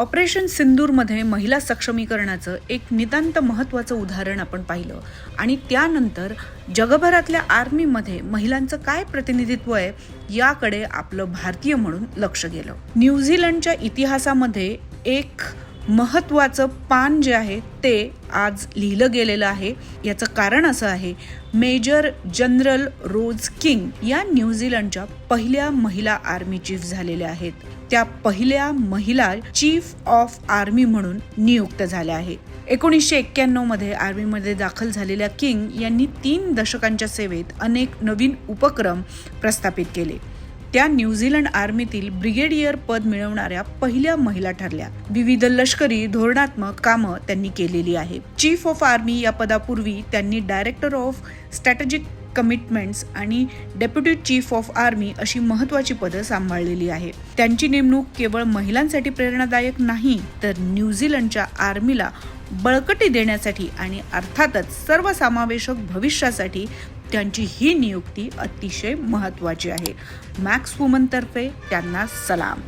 Operation सिंदूरमध्ये महिला सक्षमीकरणाचं एक नितांत महत्त्वाचं उदाहरण आपण पाहिलं. आणि त्यानंतर जगभरातल्या आर्मीमध्ये महिलांचं काय प्रतिनिधित्व आहे याकडे आपलं भारतीय म्हणून लक्ष गेलं. न्यूझीलंडच्या इतिहासामध्ये एक महत्त्वाचं पान जे आहे ते आज लिहिलं गेलेलं आहे. याचं कारण असं आहे मेजर जनरल रोज किंग या न्यूझीलंडच्या पहिल्या महिला आर्मी चीफ झालेल्या आहेत. त्या पहिल्या महिला चीफ ऑफ आर्मी म्हणून नियुक्त झाल्या आहेत. एकोणीसशे एक्क्याण्णवमध्ये आर्मीमध्ये दाखल झालेल्या किंग यांनी तीन दशकांच्या सेवेत अनेक नवीन उपक्रम प्रस्थापित केले. त्या न्यूझीलंड आर्मीतील ब्रिगेडियर पद मिळवणाऱ्या पहिल्या महिला ठरल्या. विविध लष्करी धोरणात्मक कामं त्यांनी केलेली आहे चीफ ऑफ आर्मी या पदापूर्वी त्यांनी डायरेक्टर ऑफ स्ट्रॅटेजिक कमिटमेंट्स आणि डेप्युटी चीफ ऑफ आर्मी अशी महत्वाची पदं सांभाळलेली आहे त्यांची नेमणूक केवळ महिलांसाठी प्रेरणादायक नाही तर न्यूझीलंडच्या आर्मीला बळकटी देण्यासाठी आणि अर्थातच सर्वसमावेशक भविष्यासाठी त्यांची ही नियुक्ती अतिशय महत्त्वाची आहे. मॅक्स वुमनतर्फे त्यांना सलाम.